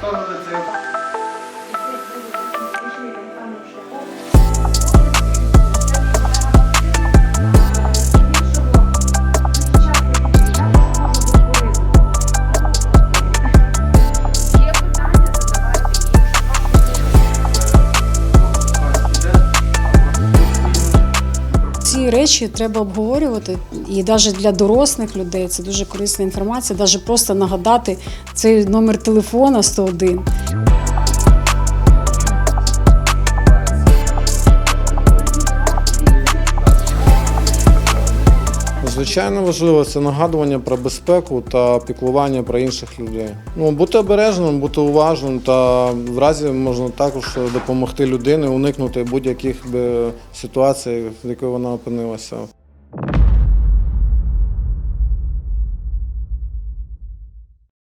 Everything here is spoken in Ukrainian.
Kto zlecenia речі треба обговорювати. І навіть для дорослих людей це дуже корисна інформація, навіть просто нагадати цей номер телефона 101. Звичайно важливо це нагадування про безпеку та піклування про інших людей. Ну, бути обережним, бути уважним та в разі можна також допомогти людині уникнути будь-яких би ситуацій, в якій вона опинилася.